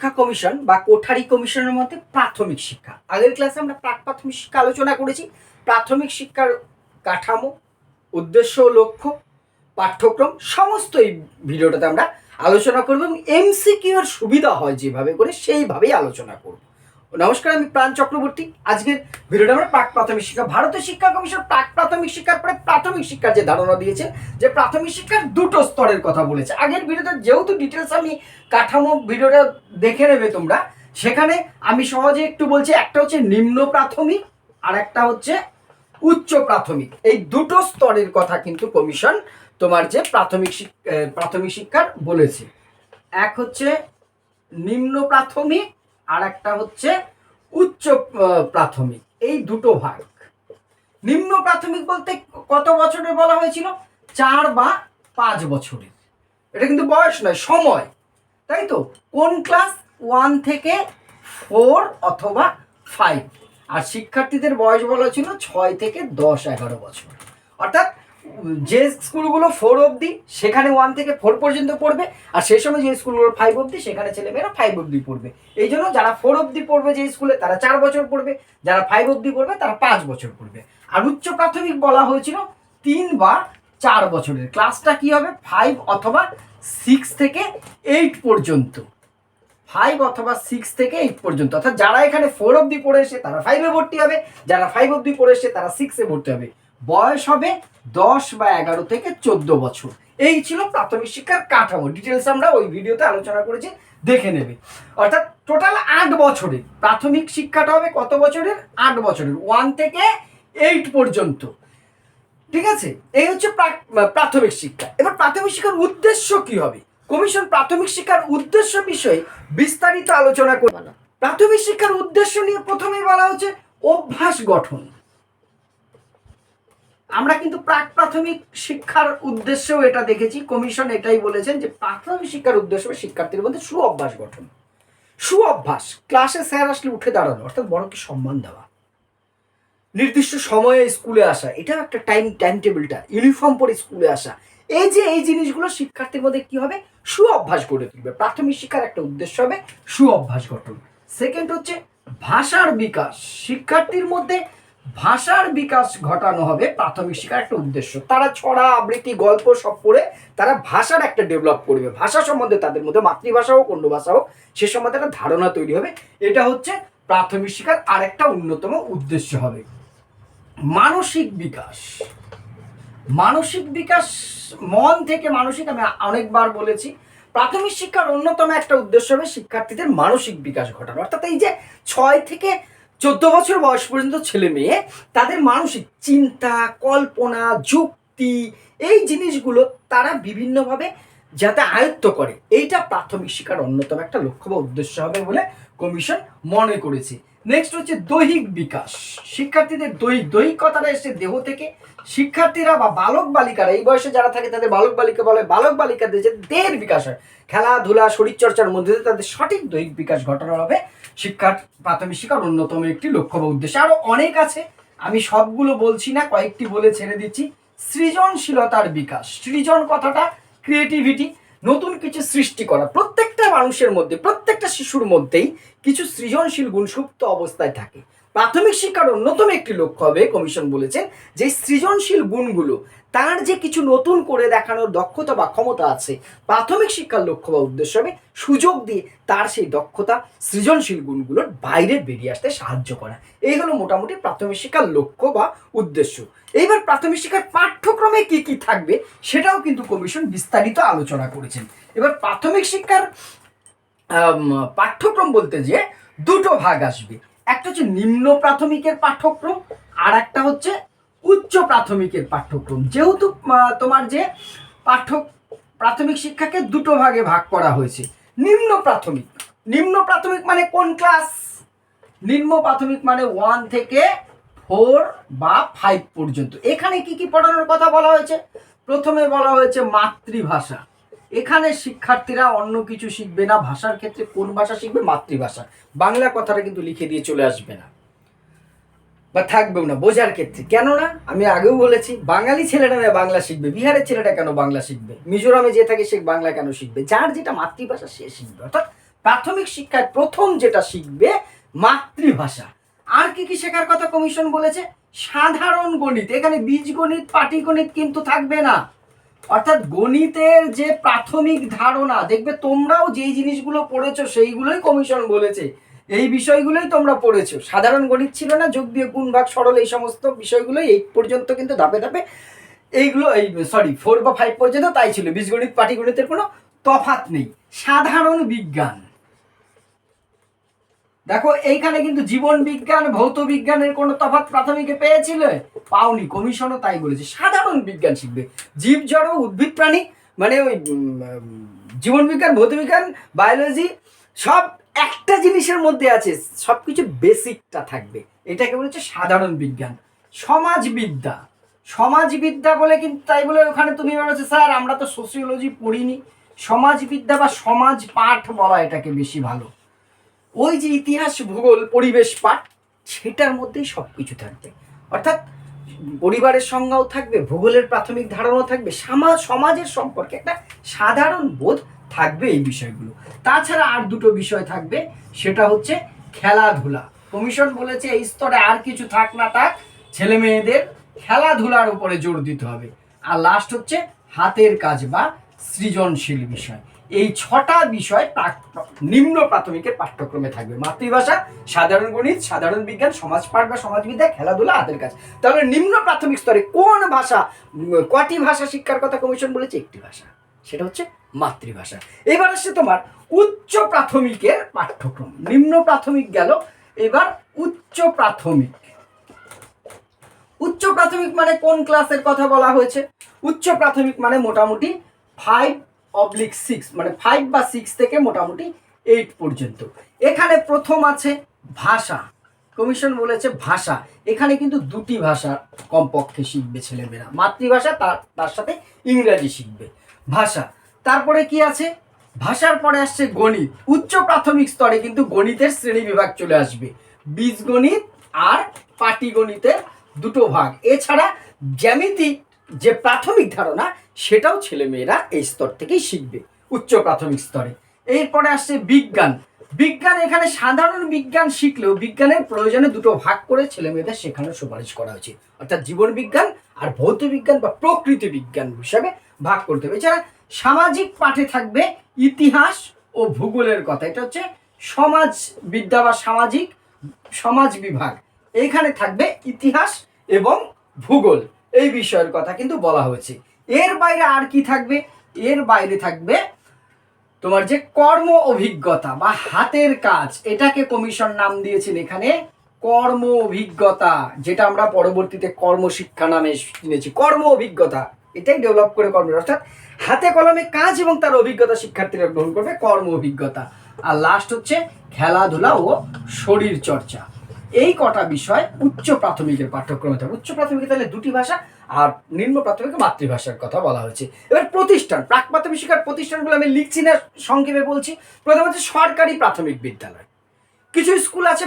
শিক্ষা কমিশন বা কোঠারি কমিশনের মধ্যে প্রাথমিক শিক্ষা। আগের ক্লাসে আমরা প্রাক প্রাথমিক শিক্ষা আলোচনা করেছি। প্রাথমিক শিক্ষার কাঠামো, উদ্দেশ্য, লক্ষ্য, পাঠ্যক্রম সমস্ত এই ভিডিওটাতে আমরা আলোচনা করব এবং এমসিকিউর সুবিধা হয় যেভাবে করে সেইভাবেই আলোচনা করব। নমস্কার, আমি প্রাণ চক্রবর্তী। আজকের ভিডিওটা আমরা প্রাক প্রাথমিক শিক্ষা, ভারতীয় শিক্ষা কমিশন প্রাক প্রাথমিক শিক্ষার পরে প্রাথমিক শিক্ষার যে ধারণা দিয়েছে, যে প্রাথমিক শিক্ষার দুটো স্তরের কথা বলেছে। আগের ভিডিওতে যেহেতু ডিটেলস আমি কাঠামো ভিডিওটা দেখে নেবে তোমরা, সেখানে আমি সহজে একটু বলছি, একটা হচ্ছে নিম্ন প্রাথমিক আর একটা হচ্ছে উচ্চ প্রাথমিক। এই দুটো স্তরের কথা কিন্তু কমিশন তোমার যে প্রাথমিক প্রাথমিক শিক্ষার বলেছে। এক হচ্ছে নিম্ন প্রাথমিক আর একটা হচ্ছে উচ্চ প্রাথমিক। এই দুটো ভাগ। নিম্ন প্রাথমিক বলতে কত বছরের বলা হয়েছিল? চার বা পাঁচ বছরের। এটা কিন্তু বয়স নয়, সময়। তাই তো? কোন ক্লাস? ওয়ান থেকে ফোর অথবা ফাইভ। আর শিক্ষার্থীদের বয়স বলা ছিল ছয় থেকে দশ, এগারো বছর। অর্থাৎ যে স্কুলগুলো ফোর অবধি, সেখানে ওয়ান থেকে ফোর পর্যন্ত পড়বে, আর সেই সময় যে স্কুলগুলো ফাইভ অবধি, সেখানে ছেলেমেয়েরা ফাইভ অবধি পড়বে। এই জন্য যারা ফোর অবধি পড়বে যে স্কুলে, তারা চার বছর পড়বে, যারা ফাইভ অবধি পড়বে, তারা পাঁচ বছর পড়বে। আর উচ্চ প্রাথমিক বলা হয়েছিল তিন বা চার বছরের। ক্লাসটা কি হবে? ফাইভ অথবা সিক্স থেকে এইট পর্যন্ত। ফাইভ অথবা সিক্স থেকে এইট পর্যন্ত। অর্থাৎ যারা এখানে ফোর অবধি পড়ে এসে, তারা ফাইভে ভর্তি হবে। যারা ফাইভ অবধি পড়ে এসে, তারা সিক্সে ভর্তি হবে। বয়স হবে দশ বা এগারো থেকে চোদ্দ বছর। এই ছিল প্রাথমিক শিক্ষার কাঠামো। ডিটেলস আমরা ওই ভিডিওতে আলোচনা করেছি দেখে নেবে। অর্থাৎ টোটাল আট বছরের। প্রাথমিক শিক্ষাটা হবে কত বছরের? আট বছরের। ওয়ান থেকে এইট পর্যন্ত। ঠিক আছে? এই হচ্ছে প্রাথমিক শিক্ষা। এবার প্রাথমিক শিক্ষার উদ্দেশ্য কি হবে? কমিশন প্রাথমিক শিক্ষার উদ্দেশ্য বিষয়ে বিস্তারিত আলোচনা করবে বলো। প্রাথমিক শিক্ষার উদ্দেশ্য নিয়ে প্রথমেই বলা হচ্ছে অভ্যাস গঠন। আমরা কিন্তু প্রাক প্রাথমিক শিক্ষার উদ্দেশ্যও এটা দেখেছি। কমিশন এটাই বলেছেন যে প্রাথমিক শিক্ষার উদ্দেশ্য শিক্ষার্থীর মধ্যে সু অভ্যাস গঠন। সু অভ্যাস ক্লাসে স্যার আসলে উঠে দাঁড়ানো, অর্থাৎ বড়কে সম্মান দেওয়া। নির্দিষ্ট সময়ে স্কুলে আসা এটা একটা টাইম টাইম টেবিলটা ইউনিফর্ম পরে স্কুলে আসা। এই যে এই জিনিসগুলো শিক্ষার্থীর মধ্যে কি হবে? সু অভ্যাস গড়ে তুলবে। প্রাথমিক শিক্ষার একটা উদ্দেশ্য হবে সু অভ্যাস গঠন। সেকেন্ড হচ্ছে ভাষার বিকাশ। শিক্ষার্থীর মধ্যে ভাষার বিকাশ ঘটানো হবে প্রাথমিক শিক্ষার একটা উদ্দেশ্য। তারা ছড়া, আবৃত্তি, গল্প সব পড়ে তারা ভাষার একটা ডেভেলপ করবে। ভাষা সম্বন্ধে তাদের মধ্যে মাতৃভাষা হোক অন্য ভাষা হোক, সে সম্বন্ধে একটা ধারণা তৈরি হবে। এটা হচ্ছে প্রাথমিক শিক্ষার আরেকটা অন্যতম উদ্দেশ্য হবে। মানসিক বিকাশ। মানসিক বিকাশ মন থেকে মানসিক, আমি অনেকবার বলেছি, প্রাথমিক শিক্ষার অন্যতম একটা উদ্দেশ্য হবে শিক্ষার্থীদের মানসিক বিকাশ ঘটানো। অর্থাৎ এই যে ছয় থেকে চোদ্দ বছর বয়স পর্যন্ত ছেলে মেয়ে, তাদের মানসিক চিন্তা, কল্পনা, যুক্তি, এই জিনিসগুলো তারা বিভিন্নভাবে যাতে আয়ত্ত করে। এইটা প্রাথমিক শিক্ষার অন্যতম একটা লক্ষ্য বা উদ্দেশ্য হবে বলে কমিশন মনে করেছে। নেক্সট হচ্ছে দৈহিক বিকাশ। শিক্ষার্থীদের দৈহিক দৈহিক কথাটা দেহ থেকে। শিক্ষার্থীরা বা বালক বালিকারা, এই বয়সে যারা থাকে তাদের বালক বালিকা বলে, বালক বালিকাদের যে দেহের বিকাশ হয়, খেলাধুলা, শরীরচর্চার মধ্যে দিয়ে তাদের সঠিক দৈহিক বিকাশ ঘটানো হবে। শিক্ষার, প্রাথমিক শিক্ষার অন্যতম একটি লক্ষ্য বা উদ্দেশ্য। আরও অনেক আছে। আমি সবগুলো বলছি না, কয়েকটি বলে ছেড়ে দিচ্ছি। সৃজনশীলতার বিকাশ। সৃজন কথাটা ক্রিয়েটিভিটি নতুন কিছু সৃষ্টি করা। প্রত্যেকটা মানুষের মধ্যে, প্রত্যেকটা শিশুর মধ্যেই কিছু সৃজনশীল, গুণসুপ্ত অবস্থায় থাকে। প্রাথমিক শিক্ষার অন্যতম একটি লক্ষ্য হবে, কমিশন বলেছেন, যে সৃজনশীল গুণগুলো, তার যে কিছু নতুন করে দেখানোর দক্ষতা বা ক্ষমতা আছে, প্রাথমিক শিক্ষার লক্ষ্য বা উদ্দেশ্য হবে সুযোগ দিয়ে তার সেই দক্ষতা, সৃজনশীল গুণগুলোর বাইরে বেরিয়ে আসতে সাহায্য করা। এই হলো মোটামুটি প্রাথমিক শিক্ষার লক্ষ্য বা উদ্দেশ্য। এইবার প্রাথমিক শিক্ষার পাঠ্যক্রমে কি কি থাকবে, সেটাও কিন্তু কমিশন বিস্তারিত আলোচনা করেছেন। এবার প্রাথমিক শিক্ষার পাঠ্যক্রম বলতে যে দুটো ভাগ আসবে। একটা হচ্ছে নিম্ন প্রাথমিকের পাঠ্যক্রম আর একটা হচ্ছে উচ্চ প্রাথমিকের পাঠ্যক্রম। যেহেতু তোমার যে পাঠ্য প্রাথমিক শিক্ষাকে দুটো ভাগে ভাগ করা হয়েছে। নিম্ন প্রাথমিক। নিম্ন প্রাথমিক মানে কোন ক্লাস? নিম্ন প্রাথমিক মানে ওয়ান থেকে ফোর বা ফাইভ পর্যন্ত। এখানে কি কি পড়ানোর কথা বলা হয়েছে? প্রথমে বলা হয়েছে মাতৃভাষা। এখানে শিক্ষার্থীরা অন্য কিছু শিখবে না, ভাষার ক্ষেত্রে কোন ভাষা শিখবে? মাতৃভাষা। বাংলা কথাটা কিন্তু লিখে দিয়ে চলে আসবে না। বা থাকবেও না, বোঝার ক্ষেত্রে। কেননা, আমি আগেও বলেছি, বাঙালি ছেলেটা না বাংলা শিখবে, বিহারের ছেলেটা কেন বাংলা শিখবে? মিজোরামে যে থাকে সে বাংলা কেন শিখবে? যার যেটা মাতৃভাষা সে শিখবে। অর্থাৎ প্রাথমিক শিক্ষায় প্রথম যেটা শিখবে, মাতৃভাষা। আর কি কি শেখার কথা কমিশন বলেছে? সাধারণ গণিত। এখানে বীজগণিত, পাটিগণিত কিন্তু থাকবে না। অর্থাৎ গণিতের যে প্রাথমিক ধারণা, দেখবে তোমরাও যেই জিনিসগুলো পড়েছো সেইগুলোই কমিশন বলেছে। এই বিষয়গুলোই তোমরা পড়েছো। সাধারণ গণিত ছিল না, যোগ দিয়ে গুণ, ভাগ, সরল এই সমস্ত বিষয়গুলোই এই পর্যন্ত কিন্তু ধাপে ধাপে এইগুলো, এই সরি ফোর বা ফাইভ পর্যন্ত তাই ছিল। বীজগণিত, পাটিগণিতের কোনো তফাত নেই। সাধারণ বিজ্ঞান। দেখো, এইখানে কিন্তু জীবন বিজ্ঞান, ভৌত বিজ্ঞানের কোনো তফাৎ প্রাথমিকে পেয়েছিলে? পাওনি, কমিশনও তাই বলেছে। সাধারণ বিজ্ঞান শিখবে। জীব, জড়, উদ্ভিদ, প্রাণী মানে ওই জীবন বিজ্ঞান, ভৌত বিজ্ঞান, বায়োলজি, সব একটা জিনিসের মধ্যে আছে সব কিছু বেসিকটা থাকবে। এটাকে বলেছে সাধারণ বিজ্ঞান। সমাজবিদ্যা। সমাজবিদ্যা বলে কিন্তু তাই বলে ওখানে তুমি বলেছ, স্যার, আমরা তো সোসিওলজি পড়িনি। সমাজবিদ্যা বা সমাজ পাঠ বলা এটাকে বেশি ভালো। ওই যে ইতিহাস, ভূগোল, পরিবেশ, পাঠ, সেটার মধ্যেই সব কিছু থাকবে। অর্থাৎ পরিবারের সংজ্ঞাও থাকবে, ভূগোলের প্রাথমিক ধারণাও থাকবে সমাজ সমাজের সম্পর্কে একটা সাধারণ বোধ থাকবে এই বিষয়গুলো। তাছাড়া আর দুটো বিষয় থাকবে, সেটা হচ্ছে খেলাধুলা। কমিশন বলেছে এই স্তরে আর কিছু থাক না থাক ছেলে মেয়েদের খেলাধুলার উপরে জোর দিতে হবে। আর লাস্ট হচ্ছে হাতের কাজ বা সৃজনশীল বিষয়। এই ছটা বিষয় নিম্ন প্রাথমিকের পাঠ্যক্রমে থাকবে। মাতৃভাষা, সাধারণ গণিত, সাধারণ বিজ্ঞান, সমাজ পাঠ বা সমাজবিদ্যা, খেলাধুলা হাতের কাজ। তাহলে নিম্ন প্রাথমিক স্তরে কোন ভাষা কটি ভাষা শিক্ষার কথা কমিশন বলেছে? একটি ভাষা। সেটা হচ্ছে মাতৃভাষা। এবার আসছে তোমার উচ্চ প্রাথমিকের পাঠ্যক্রম। নিম্ন প্রাথমিক গেল, এবার উচ্চ প্রাথমিক। উচ্চ প্রাথমিক মানে কোন ক্লাসের কথা বলা হয়েছে? উচ্চ প্রাথমিক মানে মোটামুটি ফাইভ অবলিক সিক্স মানে ফাইভ বা সিক্স থেকে মোটামুটি এইট পর্যন্ত। এখানে প্রথম আছে ভাষা। কমিশন বলেছে ভাষা। এখানে কিন্তু দুটি ভাষা কমপক্ষে শিখবে ছেলেমেয়েরা। মাতৃভাষা, তার তার সাথে ইংরাজি শিখবে। ভাষা। তারপরে কি আছে? ভাষার পরে আসছে গণিত। উচ্চ প্রাথমিক স্তরে কিন্তু গণিতের শ্রেণি বিভাগ চলে আসবে। বীজগণিত আর পাটিগণিতের দুটো ভাগ। এছাড়া জ্যামিতি যে প্রাথমিক ধারণা, সেটাও ছেলেমেয়েরা এই স্তর থেকেই শিখবে, উচ্চ প্রাথমিক স্তরে। এরপরে আসছে বিজ্ঞান। বিজ্ঞান, এখানে সাধারণ বিজ্ঞান শিখলেও বিজ্ঞানের প্রয়োজনে দুটো ভাগ করে ছেলেমেয়েদের শেখানোর সুপারিশ করা উচিত অর্থাৎ জীবন বিজ্ঞান আর ভৌত বিজ্ঞান বা প্রকৃতি বিজ্ঞান হিসাবে ভাগ করতে হবে। এছাড়া সামাজিক পাঠে থাকবে ইতিহাস ও ভূগোলের কথা। এটা হচ্ছে সমাজ বিদ্যা বা সামাজিক, সমাজ বিভাগ। এখানে থাকবে ইতিহাস এবং ভূগোল। এই বিষয়ের কথা কিন্তু বলা হয়েছে। এর বাইরে আর কি থাকবে? এর বাইরে থাকবে তোমার যে কর্ম অভিজ্ঞতা বা হাতের কাজ, এটাকে কমিশন নাম দিয়েছেন এখানে। কর্ম অভিজ্ঞতা, যেটা আমরা পরবর্তীতে কর্মশিক্ষা নামে শুনেছি। কর্ম অভিজ্ঞতা, এটাই ডেভেলপ করে কর্ম অর্থাৎ হাতে কলমে কাজ এবং তার অভিজ্ঞতা শিক্ষার্থীরা গ্রহণ করবে কর্ম অভিজ্ঞতা। আর লাস্ট হচ্ছে খেলাধুলা ও শরীর চর্চা এই কটা বিষয় উচ্চ প্রাথমিকের পাঠ্যক্রমে থাকবে। উচ্চ প্রাথমিকে তাহলে দুটি ভাষা আর নিম্ন প্রাথমিকে মাতৃভাষার কথা বলা হয়েছে। এবার প্রতিষ্ঠান, প্রাক প্রাথমিক শিক্ষার প্রতিষ্ঠানগুলো আমি লিখছি না, সংক্ষেপে বলছি। প্রথম হচ্ছে সরকারি প্রাথমিক বিদ্যালয়। কিছু স্কুল আছে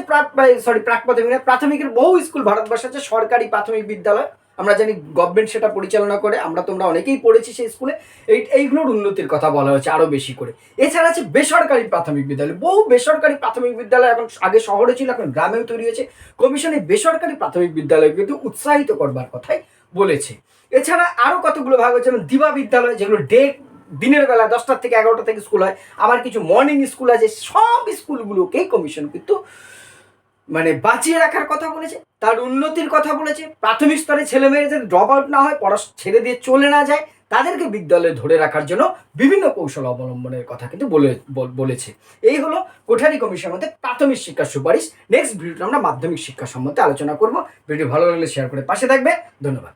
সরি প্রাক প্রাথমিক প্রাথমিকের বহু স্কুল ভারতবর্ষে আছে সরকারি প্রাথমিক বিদ্যালয়। আমরা জানি গভর্নমেন্ট সেটা পরিচালনা করে, আমরা তোমরা অনেকেই পড়েছি সেই স্কুলে এই, এইগুলোর উন্নতির কথা বলা হয়েছে আরও বেশি করে। এছাড়া আছে বেসরকারি প্রাথমিক বিদ্যালয়। বহু বেসরকারি প্রাথমিক বিদ্যালয় এখন আগে শহরে ছিল, এখন গ্রামেও তৈরি হয়েছে। কমিশন এই বেসরকারি প্রাথমিক বিদ্যালয় কিন্তু উৎসাহিত করবার কথাই বলেছে। এছাড়া আরও কতগুলো ভাগ হচ্ছে যেমন দিবা বিদ্যালয়, যেগুলো ডে, দিনের বেলা দশটার থেকে এগারোটা থেকে স্কুল হয়। আবার কিছু মর্নিং স্কুল আছে, সব স্কুলগুলোকেই কমিশন কিন্তু মানে বাঁচিয়ে রাখার কথা বলেছে, তার উন্নতির কথা বলেছে, প্রাথমিক স্তরে ছেলে যাতে ড্রপ আউট না হয়, পড়া ছেড়ে দিয়ে চলে না যায়, তাদেরকে বিদ্যালয়ে ধরে রাখার জন্য বিভিন্ন কৌশল অবলম্বনের কথা কিন্তু বলে বলেছে। এই হলো কোঠারি কমিশনের মধ্যে প্রাথমিক শিক্ষার সুপারিশ। নেক্সট ভিডিওটা আমরা মাধ্যমিক শিক্ষা সম্বন্ধে আলোচনা করব। ভিডিও ভালো লাগলে শেয়ার করে পাশে থাকবে। ধন্যবাদ।